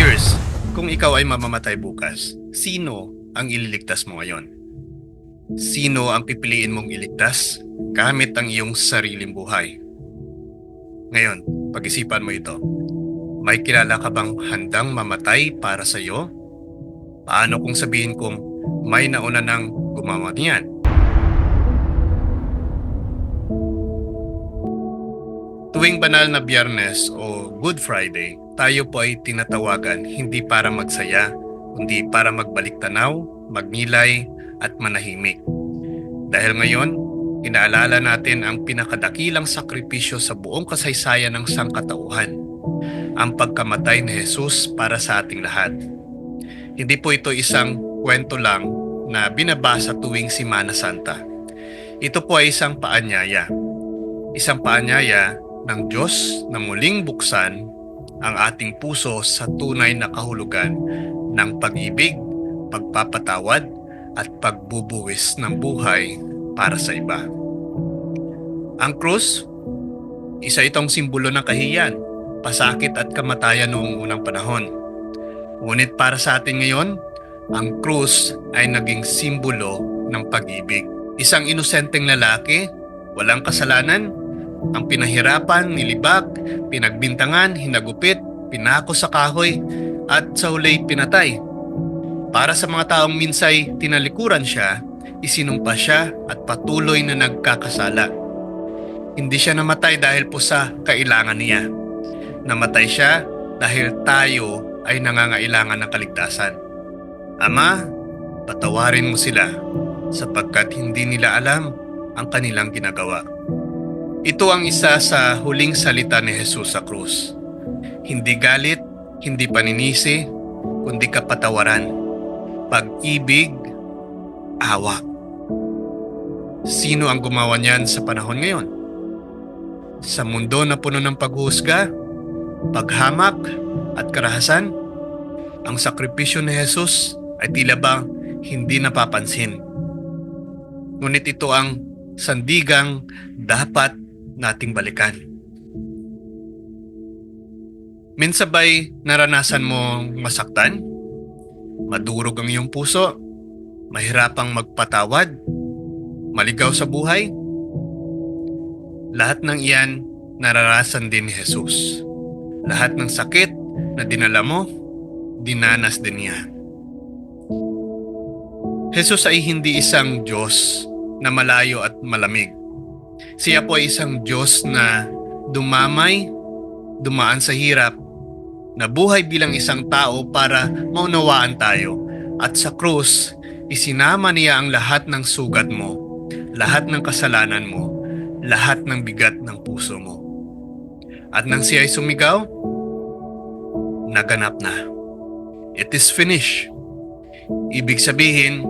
Curious, kung ikaw ay mamamatay bukas, sino ang ililigtas mo ngayon? Sino ang pipiliin mong iligtas gamit ang iyong sariling buhay? Ngayon, pag-isipan mo ito. May kilala ka bang handang mamatay para sa iyo? Paano kung sabihin kong may nauna nang gumawa niyan? Tuwing banal na biyernes o Good Friday, tayo po ay tinatawagan hindi para magsaya, kundi para magbalik tanaw, magnilay, at manahimik. Dahil ngayon, inaalala natin ang pinakadakilang sakripisyo sa buong kasaysayan ng sangkatauhan, ang pagkamatay ni Jesus para sa ating lahat. Hindi po ito isang kwento lang na binabasa tuwing Simana Santa. Ito po ay isang paanyaya. Isang paanyaya ng Diyos na muling buksan ang ating puso sa tunay na kahulugan ng pag-ibig, pagpapatawad, at pagbubuwis ng buhay para sa iba. Ang krus, isa itong simbolo ng kahiyan, pasakit at kamatayan noong unang panahon. Ngunit para sa atin ngayon, ang krus ay naging simbolo ng pag-ibig. Isang inosenteng lalaki, walang kasalanan, ang pinahirapan, nilibak, pinagbintangan, hinagupit, pinako sa kahoy, at sa huli pinatay. Para sa mga taong minsay tinalikuran siya, isinumpa siya at patuloy na nagkakasala. Hindi siya namatay dahil po sa kailangan niya. Namatay siya dahil tayo ay nangangailangan ng kaligtasan. Ama, patawarin mo sila sapagkat hindi nila alam ang kanilang ginagawa. Ito ang isa sa huling salita ni Jesus sa krus. Hindi galit, hindi paninisi, kundi kapatawaran. Pag-ibig, awa. Sino ang gumawa niyan sa panahon ngayon? Sa mundo na puno ng paghuhusga, paghamak, at karahasan, ang sakripisyo ni Jesus ay tila ba hindi napapansin. Ngunit ito ang sandigang dapat nating balikan. Minsan ba'y naranasan mo masaktan? Madurog ang iyong puso? Mahirapang magpatawad? Maligaw sa buhay? Lahat ng iyan nararasan din ni Jesus. Lahat ng sakit na dinala mo, dinanas din niya. Jesus ay hindi isang Diyos na malayo at malamig. Siya po ay isang Diyos na dumamay, dumaan sa hirap, nabuhay bilang isang tao para maunawaan tayo. At sa krus, isinama niya ang lahat ng sugat mo, lahat ng kasalanan mo, lahat ng bigat ng puso mo. At nang siya ay sumigaw, naganap na. It is finished. Ibig sabihin,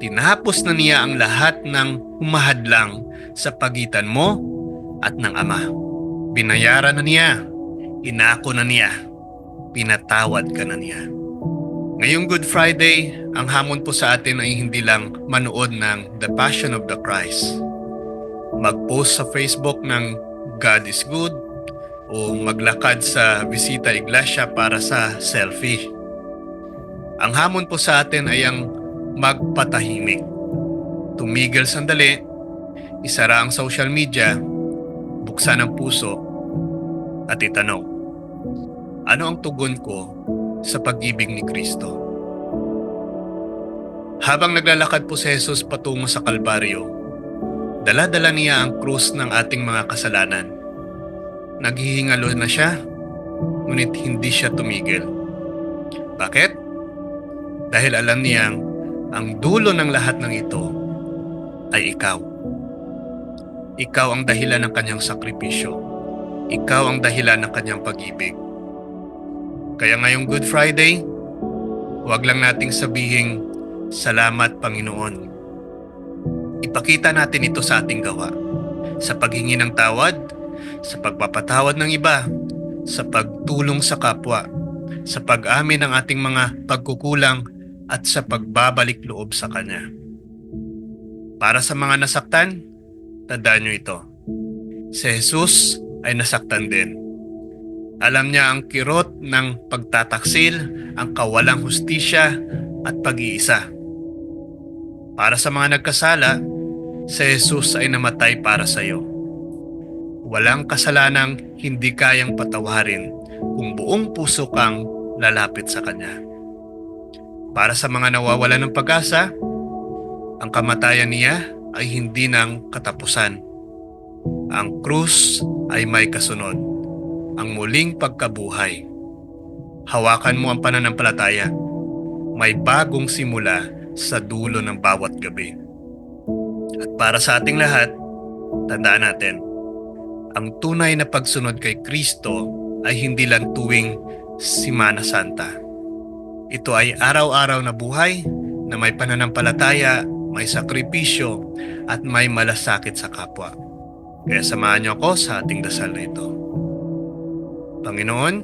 tinapos na niya ang lahat ng humahadlang sa pagitan mo at ng Ama. Binayaran na niya, inako na niya, pinatawad ka na niya. Ngayong Good Friday, ang hamon po sa atin ay hindi lang manood ng The Passion of the Christ. Mag-post sa Facebook ng God is Good o maglakad sa Visita Iglesia para sa selfie. Ang hamon po sa atin ay ang magpatahimik. Tumigil sandali, isara ang social media, buksan ang puso, at itanong, ano ang tugon ko sa pag-ibig ni Kristo? Habang naglalakad po si Jesus patungo sa Kalbaryo, dala-dala niya ang krus ng ating mga kasalanan. Naghihingalo na siya, ngunit hindi siya tumigil. Bakit? Dahil alam niyang ang dulo ng lahat ng ito ay ikaw. Ikaw ang dahilan ng kanyang sakripisyo. Ikaw ang dahilan ng kanyang pag-ibig. Kaya ngayong Good Friday, huwag lang nating sabihing, Salamat Panginoon. Ipakita natin ito sa ating gawa. Sa paghingi ng tawad, sa pagpapatawad ng iba, sa pagtulong sa kapwa, sa pag-amin ng ating mga pagkukulang at sa pagbabalik loob sa Kanya. Para sa mga nasaktan, tandaan nyo ito. Si Jesus ay nasaktan din. Alam niya ang kirot ng pagtataksil, ang kawalang hustisya at pag-iisa. Para sa mga nagkasala, si Jesus ay namatay para sa iyo. Walang kasalanang hindi kayang patawarin kung buong puso kang lalapit sa Kanya. Para sa mga nawawalan ng pag-asa, ang kamatayan niya ay hindi ng katapusan. Ang krus ay may kasunod, ang muling pagkabuhay. Hawakan mo ang pananampalataya. May bagong simula sa dulo ng bawat gabi. At para sa ating lahat, tandaan natin, ang tunay na pagsunod kay Kristo ay hindi lang tuwing Simana Santa. Ito ay araw-araw na buhay na may pananampalataya, may sakripisyo, at may malasakit sa kapwa. Kaya samahan niyo ako sa ating dasal na ito. Panginoon,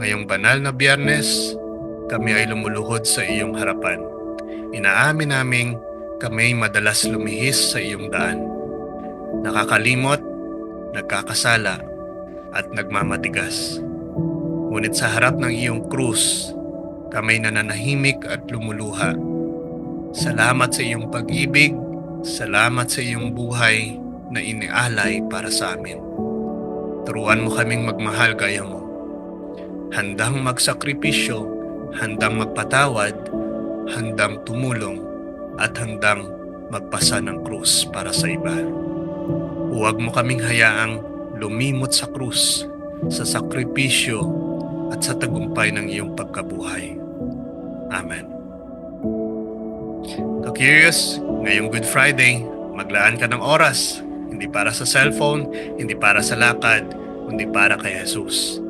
ngayong banal na biyernes, kami ay lumuluhod sa iyong harapan. Inaamin naming kami madalas lumihis sa iyong daan. Nakakalimot, nagkakasala, at nagmamatigas. Ngunit sa harap ng iyong krus, kami nananahimik at lumuluha. Salamat sa iyong pag-ibig, salamat sa iyong buhay na inialay para sa amin. Turuan mo kaming magmahal gaya mo. Handang magsakripisyo, handang magpatawad, handang tumulong, at handang magpasa ng krus para sa iba. Huwag mo kaming hayaang lumimot sa krus, sa sakripisyo, at sa tagumpay ng iyong pagkabuhay. Amen. Ka-curious, ngayong Good Friday, maglaan ka ng oras, hindi para sa cellphone, hindi para sa lakad, kundi para kay Jesus.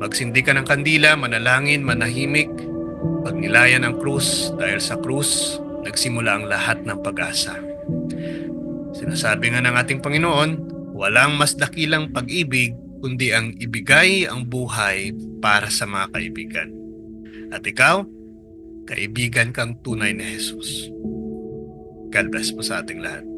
Magsindi ka ng kandila, manalangin, manahimik, pagnilayan ang krus dahil sa krus, nagsimula ang lahat ng pag-asa. Sinasabi nga ng ating Panginoon, walang mas dakilang pag-ibig kundi ang ibigay ang buhay para sa mga kaibigan. At ikaw, kaibigan kang tunay na Jesus. God bless po sa ating lahat.